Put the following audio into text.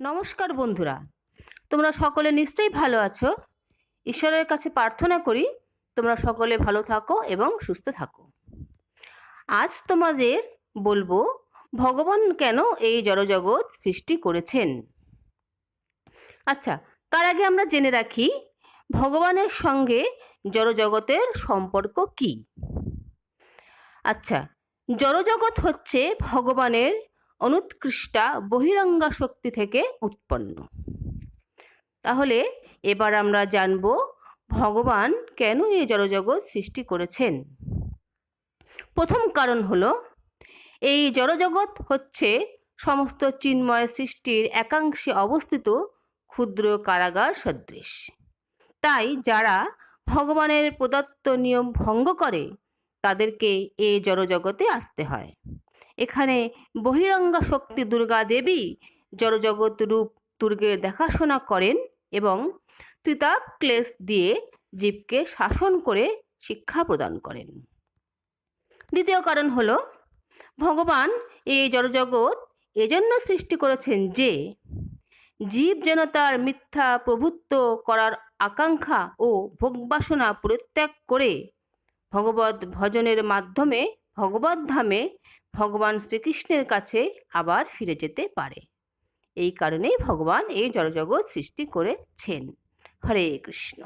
নমস্কার বন্ধুরা। তোমরা সকলে নিশ্চয়ই ভালো আছো। ঈশ্বরের কাছে প্রার্থনা করি, তোমরা সকলে ভালো থাকো এবং সুস্থ থাকো। আজ তোমাদের বলব, ভগবান কেন এই জড়জগৎ সৃষ্টি করেছেন? আচ্ছা তার আগে আমরা জেনে রাখি, ভগবানের সঙ্গে জড়জগতের সম্পর্ক কি? আচ্ছা জড়জগৎ হচ্ছে ভগবানের অনুৎকৃষ্টা বহিরঙ্গা শক্তি থেকে উৎপন্ন। তাহলে এবার আমরা জানব ভগবান কেন এই জড়জগৎ সৃষ্টি করেছেন? প্রথম কারণ হল, এই জড়জগৎ হচ্ছে সমস্ত চিন্ময় সৃষ্টির একাংশে অবস্থিত ক্ষুদ্র কারাগার সদৃশ। তাই যারা ভগবানের প্রদত্ত নিয়ম ভঙ্গ করে, তাদেরকে এই জড়জগতে আসতে হয়। এখানে বহিরঙ্গা শক্তি দুর্গা দেবী জড়জগৎ রূপ দুর্গের দেখাশোনা করেন এবং ত্রিতাপ ক্লেশ দিয়ে জীবকে শাসন করে শিক্ষা প্রদান করেন। দ্বিতীয় কারণ হল, ভগবান এই জড়জগৎ এজন্য সৃষ্টি করেছেন যে জীব যেন তার মিথ্যা প্রভুত্ব করার আকাঙ্ক্ষা ও ভোগবাসনা পরিত্যাগ করে ভগবত ভজনের মাধ্যমে ভগবত ধামে ভগবান শ্রীকৃষ্ণের কাছে আবার ফিরে যেতে পারে। এই কারণেই ভগবান এই জড়জগৎ সৃষ্টি করেছেন। হরে কৃষ্ণ।